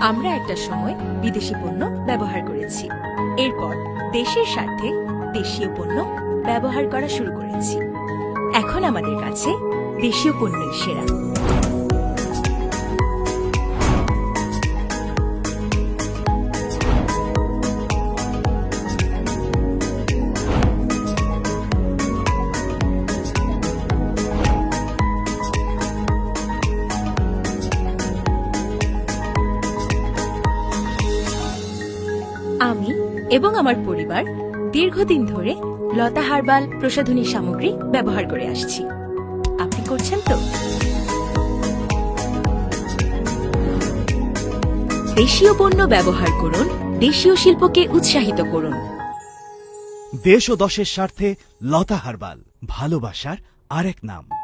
আমরা একটা সময় বিদেশি পণ্য ব্যবহার করেছি। এরপর দেশের স্বার্থে দেশীয় পণ্য ব্যবহার করা শুরু করেছি। এখন আমাদের কাছে দেশীয় পণ্যের সেরা। আমি এবং আমার পরিবার দীর্ঘদিন ধরে লতা হার্বাল প্রসাধনী সামগ্রী ব্যবহার করে আসছি। আপনি করছেন তো? দেশীয় পণ্য ব্যবহার করুন, দেশীয় শিল্পকে উৎসাহিত করুন। দেশ ও দশের স্বার্থে লতা হারবাল, ভালোবাসার আরেক নাম।